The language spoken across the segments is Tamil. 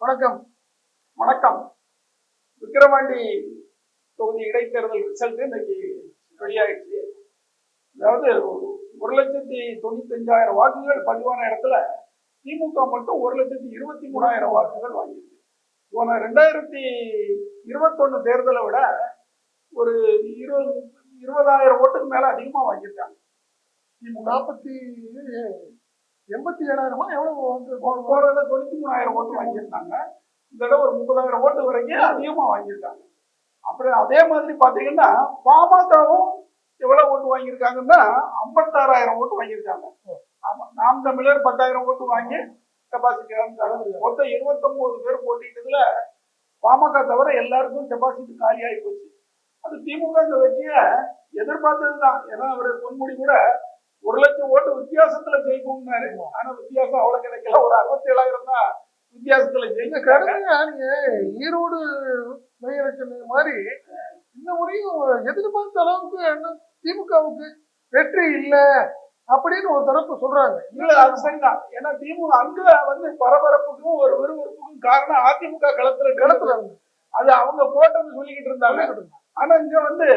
வணக்கம். வணக்கம். விக்கிரவாண்டி தொகுதி இடைத்தேர்தல் ரிசல்ட் இன்னைக்கு வெளியாயிடுச்சு. அதாவது ஒரு லட்சத்தி தொண்ணூத்தஞ்சாயிரம் வாக்குகள் பதிவான இடத்துல திமுக மட்டும் ஒரு லட்சத்தி இருபத்தி மூணாயிரம் வாக்குகள் வாங்கியிருக்கு. போன ரெண்டாயிரத்தி இருபத்தொன்னு தேர்தலை விட ஒரு இருபது இருபதாயிரம் ஓட்டுக்கு மேல அதிகமா வாங்கியிருக்காங்க. நாற்பத்தி எண்பத்தி ஏழாயிரமா எவ்வளவு வந்து போன தொண்ணூத்தி மூணாயிரம் ஓட்டு வாங்கியிருந்தாங்க. இந்த தடவை ஒரு முப்பதாயிரம் ஓட்டு வரைக்கும் அதிகமா வாங்கியிருக்காங்க. அப்புறம் அதே மாதிரி பாத்தீங்கன்னா பாமகவும் எவ்வளவு ஓட்டு வாங்கியிருக்காங்கன்னா ஐம்பத்தாறாயிரம் ஓட்டு வாங்கியிருக்காங்க. ஆமா நாம் தமிழர் பத்தாயிரம் ஓட்டு வாங்கி டெபாசிட் மொத்தம் இருபத்தொன்பது பேர் போட்டிட்டதுல பாமக தவிர எல்லாருக்கும் டெபாசிட் காலியாகி போச்சு. அது திமுக இந்த வெற்றியை எதிர்பார்த்ததுதான். ஏன்னா அவர் பொன்முடி கூட ஒரு லட்சம் ஓட்டு வித்தியாசத்துல ஜெயிக்கும்னாரு. ஆனா வித்தியாசம் அவ்வளவு கிடைக்கல. ஒரு அறுபத்தி ஏழாயிரம் தான் வித்தியாசத்துல ஜெயிச்சிருக்காங்க கடுமையா நீங்க ஈரோடு மை எலெக்ஷன் மாதிரி இந்த முறையும் எதிர்பார்த்த அளவுக்கு என்ன திமுகவுக்கு வெற்றி இல்ல அப்படின்னு ஒரு தரப்பு சொல்றாங்க. இல்ல அது சரிதான். ஏன்னா திமுக அங்க வந்து பரபரப்புக்கும் ஒரு விறுவிறுப்புக்கும் காரணம் அதிமுக களத்துல களத்துல களத்துல அது அவங்க போட்டோன்னு சொல்லிக்கிட்டு இருந்தாங்க. ஆனா இங்க வந்து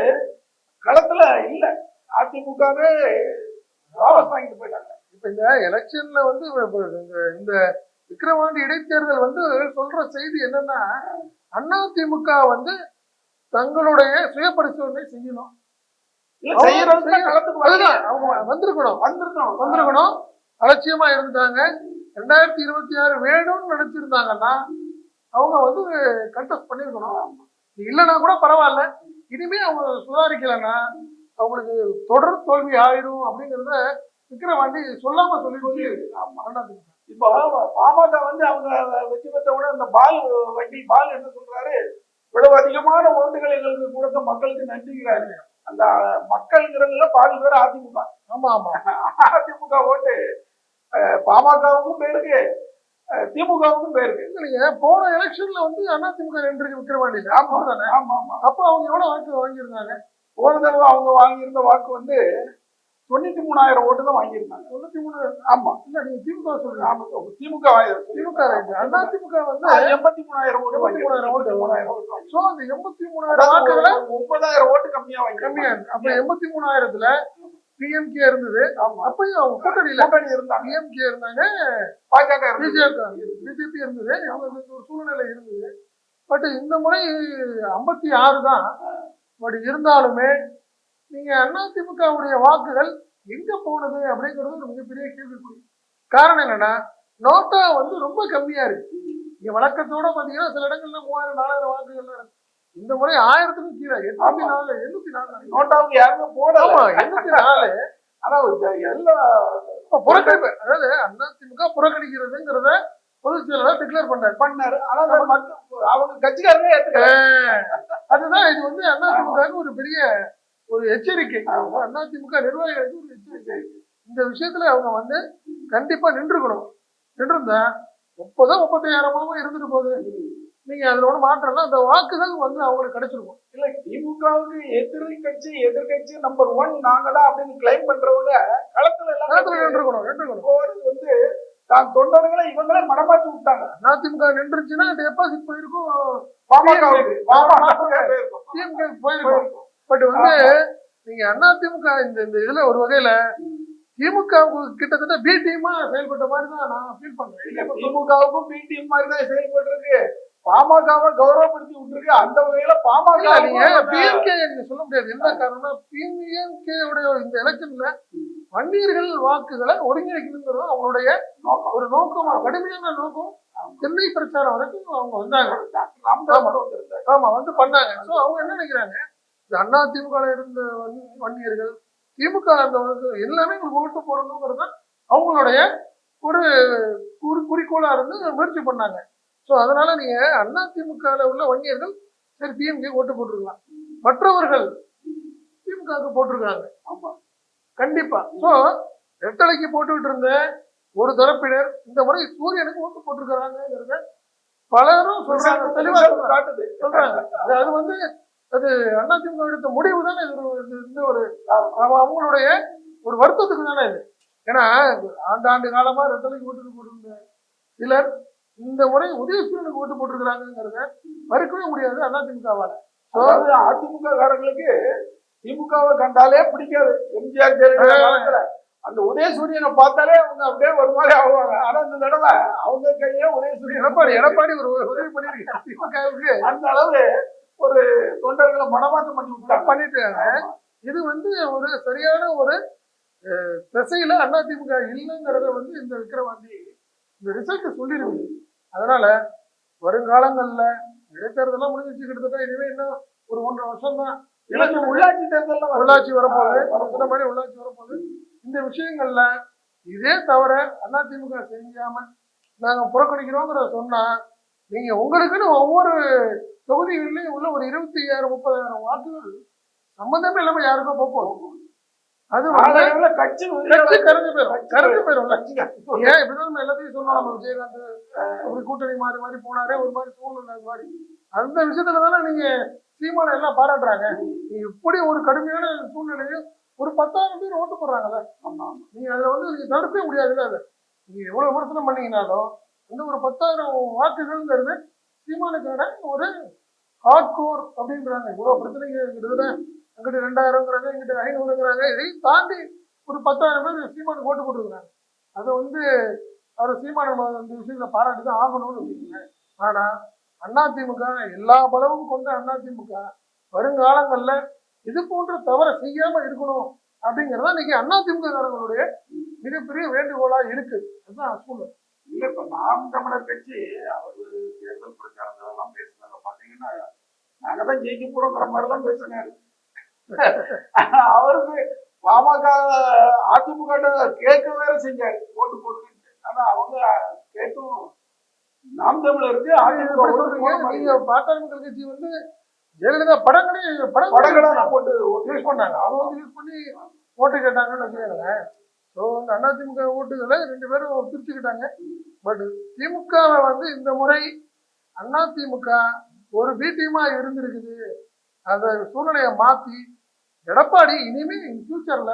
களத்துல இல்ல. அதிமுகவே வாபஸ் வாங்கிட்டு போயிட்டாங்க. இப்ப இந்த எலெக்ஷன்ல வந்து இந்த- விக்கிரவாண்டி இடைத்தேர்தல் வந்து சொல்ற செய்தி என்னன்னா அதிமுக வந்து தங்களுடைய சுய பரிசோதனை செய்யணும். அவங்க வந்திருக்கணும். வந்திருக்கணும். வந்திருக்கணும். அலட்சியமா இருந்துட்டாங்க ரெண்டாயிரத்தி இருபத்தி ஆறு வேணும்னு நினைச்சிருந்தாங்கன்னா அவங்க வந்து கண்டெஸ்ட் பண்ணிருக்கணும். இல்லைன்னா கூட பரவாயில்ல. இனிமே அவங்க சுதாரிக்கலைன்னா அவங்களுக்கு தொடர் தோல்வி ஆயிடும் அப்படிங்கிறத விக்கிரவாண்டி சொல்லாம சொல்லி ஆமா. இப்போ பாமக வந்து அவங்க வெற்றி பெற்ற கூட அந்த பால் வக்கீல் பால் என்ன சொல்றாரு? இவ்வளவு அதிகமான ஓட்டுகள் எங்களுக்கு கொடுத்த மக்களுக்கு நன்றிங்கிறாரு. அந்த மக்கள்ங்கிறதுல பாதி பேர் அதிமுக. ஆமா ஆமா. அதிமுக ஓட்டு பாமகவுக்கும் பேருக்கு அஹ், திமுகவுக்கும் பேருக்கு நீங்க போன எலெக்ஷன்ல வந்து அதிமுக நின்று விக்கிரவாண்டியில. ஆமா தானே ஆமா ஆமா. அப்போ அவங்க எவ்வளவு வாக்கு வாங்கியிருந்தாங்க? போன தடவை அவங்க வாங்கியிருந்த வாக்கு வந்து தொண்ணூத்தி மூணாயிரம் ஓட்டு தான் வாங்கியிருந்தாங்க. தொண்ணூத்தி மூணு ஆமா. இல்ல நீங்க திமுக சொல்றீங்க. ஆமா திமுக. திமுக ரைட் அதிமுக வந்து எண்பத்தி மூணாயிரம் ஓட்டு எண்பத்தி மூணாயிரம் ஓட்டு. மூணாயிரம் ஓட்டு சோ அந்த எண்பத்தி மூணாயிரம் ஒரு ஒன்பதாயிரம் ஓட்டு கம்மியா வாங்கி கம்மியா இருக்கு. அப்ப எண்பத்தி மூணாயிரத்துல பிஎம்கே இருந்தது. ஆமா. அப்பயும் அவங்க கூட்டணியில கூட்டணி இருந்தாங்க. பிஎம்கே இருந்தாங்க. பாஜக. பிஜேபி பிஜேபி இருந்தது. அவங்க ஒரு சூழ்நிலை இருந்தது. பட் இந்த முறை ஐம்பத்தி ஆறு தான். பட் இருந்தாலுமே நீங்க அதிமுகவுடைய வாக்குகள் எங்க போனது அப்படிங்கிறது ஒரு மிகப்பெரிய கேள்விக்குறி காரணம் என்னன்னா நோட்டா வந்து ரொம்ப கம்மியா இருக்கு இங்க வழக்கத்தோட பாத்தீங்கன்னா சில இடங்கள்ல மூவாயிரம் நாலாயிரம் வாக்குகள் இருக்கு. இந்த முறை ஆயிரத்துக்கும் கீழே எண்ணூத்தி நாலு எண்ணூத்தி நாலு. நோட்டாவுக்கு யாருமே போடல ஆமா எண்ணூத்தி நாலு ஆனா எல்லா புறக்கணிப்பு அதாவது அதிமுக புறக்கணிக்கிறதுங்கிறத பொதுச் செயலாளர் டிக்ளேர் பண்ணாரு. பண்ணாரு. ஆனா அவங்க கட்சிக்காரங்க அதுதான் இது வந்து அதிமுக ஒரு பெரிய ஒரு எச்சரிக்கை. அதிமுக நிர்வாகிகளுக்கு ஒரு எச்சரிக்கை. இந்த விஷயத்துல அவங்க வந்து கண்டிப்பா நின்றுக்கணும். நின்றுருந்தா முப்பதோ முப்பத்தையாயிரமாவும் இருந்துட்டு போகுது. நீங்க அதுல ஒண்ணு மாற்றம்னா அந்த வாக்குகள் வந்து அவங்களுக்கு கிடைச்சிருக்கும். இல்ல திமுகவுக்கு எதிரி கட்சி எதிர்கட்சி நம்பர் ஒன் நாங்க தான் அப்படின்னு கிளைம் பண்றவங்க களத்துல எல்லாம் களத்துல நின்றுக்கணும் நின்றுக்கணும். வந்து தான் தொண்டர்களை இவங்களே மடமாற்றி விட்டாங்க. அதிமுக நின்றுச்சுன்னா டெபாசிட் போயிருக்கும் பாமக போயிருக்கும். பட் வந்து நீங்க அதிமுக இந்த இந்த இதுல ஒரு வகையில திமுக கிட்டத்தட்ட பி டீமா செயல்பட்ட மாதிரி தான் நான் ஃபீல் பண்றேன். திமுகவுக்கும் பிடிஎம் மாதிரி தான் செயல்பட்டு இருக்கு பாமகவை கௌரவப்படுத்தி விட்டுருக்கு. அந்த வகையில பாமக நீங்க பிஎம்கே சொல்ல முடியாது. என்ன காரணம்னா பிஎம்கே உடைய இந்த எலெக்ஷன்ல வன்னியர்கள் வாக்குகளை ஒருங்கிணைக்கணுங்கிறது அவங்களுடைய ஒரு நோக்கம் கடுமையான நோக்கம். சென்னை பிரச்சாரம் வரைக்கும் அவங்க வந்தாங்க. ஆமா. வந்து பண்ணாங்க. சோ அவங்க என்ன நினைக்கிறாங்க? இந்த அண்ணா திமுக இருந்த வன்னி- வன்னியர்கள் திமுக இருந்தவங்க எல்லாமே எங்களுக்கு ஓட்டு போடணுங்கிறது அவங்களுடைய ஒரு குறி குறிக்கோளா இருந்து முயற்சி பண்ணாங்க. சோ அதனால நீங்க அண்ணா திமுக உள்ள வன்னியர்கள் சரி டிஎம்கே ஓட்டு போட்டிருக்கலாம். மற்றவர்கள் திமுகவுக்கு போட்டிருக்காங்க. ஆமா. கண்டிப்பா. சோ ரெட்டலைக்கு போட்டுக்கிட்டு இருந்த ஒரு தரப்பினர் இந்த முறை சூரியனுக்கு ஓட்டு போட்டிருக்கிறாங்கிறத பலரும் சொல்றாங்க. தெளிவா காட்டுது. சொல்றாங்க. அது- வந்து அது அதிமுக எடுத்த முடிவு தானே இது இந்த ஒரு அவ- அவங்களுடைய ஒரு வருத்தத்துக்கு தானே இது. ஏன்னா ஆண்டாண்டு காலமா ரெட்டலைக்கு ஓட்டு போட்டிருந்த சிலர் இந்த முறை உதயசூரியனுக்கு ஓட்டு போட்டிருக்கிறாங்கிறத மறுக்கவே முடியாது அதிமுகவால அதிமுக காரங்களுக்கு திமுகவை கண்டாலே பிடிக்காது. எம்ஜிஆர் ஜெயலலிதா காலத்துல. அந்த உதயசூரியனை பார்த்தாலே அவங்க அப்படியே ஒரு மாதிரி ஆகுவாங்க ஆனா இந்த தடவை அவங்க கையே உதயசூரியன் எடப்பாடி எடப்பாடி ஒரு உதவி பண்ணிருக்காரு. திமுகவுக்கு. அந்த அளவு ஒரு தொண்டர்களை மனமாற்றம் பண்ணி விட்டாங்க. பண்ணிட்டாங்க. இது வந்து ஒரு சரியான ஒரு திசையில அதிமுக இல்லைங்கிறத வந்து இந்த விக்கிரவாண்டி இந்த ரிசல்ட் சொல்லிருக்கு. அதனால வருங்காலங்கள்ல இடைத்தேர்தலாம் முடிஞ்சிச்சு கிட்டத்தட்ட. இனிமே இன்னும் ஒரு ஒன்றரை வருஷம் தான் உள்ளாட்சி தேர்தல் உள்ளாட்சி வரப்போகுது. சொன்ன மாதிரி உள்ளாட்சி வரப்போகுது. இந்த விஷயங்கள்ல இதே தவிர அதிமுக செஞ்சாம நாங்க புறக்கணிக்கிறோங்கிறத சொன்னா நீங்க உங்களுக்குன்னு ஒவ்வொரு தொகுதிகளிலையும் உள்ள ஒரு இருபத்தி ஐயாயிரம் முப்பதாயிரம் வாக்குகள் சம்பந்தமே இல்லாம யாருக்கோ போக போகும் அது கட்சி கட்சி கருது போயிடும் கருது போயிடும்ல ஏன் இப்படிதான் நம்ம எல்லாத்தையும் சொன்னோம் நம்ம விஜயகாந்த் அப்படி கூட்டணி மாறி மாறி போனாரே ஒரு மாதிரி சூழ்நிலை மாதிரி. அந்த விஷயத்துல தானே நீங்க சீமானை எல்லாம் பாராட்டுறாங்க. இப்படி ஒரு கடுமையான சூழ்நிலையும் ஒரு பத்தாயிரம் பேர் ஓட்டு போடுறாங்கல்ல. நீங்க அதுல வந்து நீங்க தடுக்கவே முடியாதுல்ல அதை. நீங்க எவ்வளவு விமர்சனம் பண்ணீங்கனாலும் இந்த ஒரு பத்தாயிரம் வாக்குகள்ங்கிறது சீமானுக்கான ஒரு ஹார்ட் கோர் அப்படின்றாங்க. இவ்வளவு பிரச்சனைங்க கிட்டத்தட்ட அங்கிட்ட ரெண்டாயிரங்கிறாங்க இங்கிட்ட ஐநூறுங்கிறாங்க. இதையும் தாண்டி ஒரு பத்தாயிரம் பேர் சீமானுக்கு ஓட்டு போட்டுருக்குறாங்க. அதை வந்து அவர் சீமான இந்த விஷயத்துல பாராட்டி தான் ஆகணும்னு வச்சுக்கோங்க ஆனா அதிமுக எல்லா பலமும் கொண்ட அதிமுக வருங்காலங்கள்ல இது போன்ற தவறை செய்யாம இருக்கணும் அப்படிங்கறத இன்னைக்கு அதிமுககாரங்களுடைய மிகப்பெரிய வேண்டுகோளா இருக்கு. அதுதான் சொல்லுவேன் இல்ல இப்ப நாம் தமிழர் கட்சி அவர் தேர்தல் பிரச்சாரத்துல எல்லாம் பேசுனத பாத்தீங்கன்னா நாங்க தான் ஜெயிக்க போறோங்கிற மாதிரி பேசினாரு. அவருக்கு பாமக அதிமுக கேட்க வேற செஞ்சாரு. ஓட்டு போட்டு ஆனா அவங்க நாம் தமிழருக்கு பாட்டாளி மக்கள் கட்சி வந்து ஜெயலலிதா படங்களே படங்களா போட்டு யூஸ் பண்ணாங்க. அவங்க வந்து யூஸ் பண்ணி ஓட்டு கேட்டாங்கன்னு வச்சுக்கோங்களேன் ஸோ இந்த அதிமுக ஓட்டுகளை ரெண்டு பேரும் பிரிச்சுக்கிட்டாங்க. பட் திமுகவை வந்து இந்த முறை அதிமுக ஒரு பி டீமா இருந்திருக்குது. அந்த சூழ்நிலையை மாத்தி எடப்பாடி இனிமே இன் ஃபியூச்சர்ல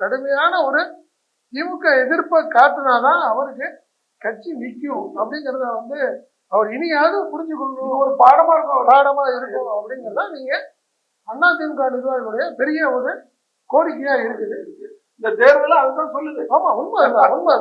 கடுமையான ஒரு திமுக எதிர்ப்பை காட்டுனாதான் அவருக்கு கட்சி நிற்கும் அப்படிங்கிறத வந்து அவர் இனியாவது புரிஞ்சுக்கணும் இது ஒரு பாடமா இருக்கும். பாடமா இருக்கும் அப்படிங்கறத நீங்க அதிமுக நிர்வாகிகளுடைய பெரிய ஒரு கோரிக்கையா இருக்குது. இந்த தேர்தல் அதுதான் சொல்லுது. ஆமா உண்மை உண்மை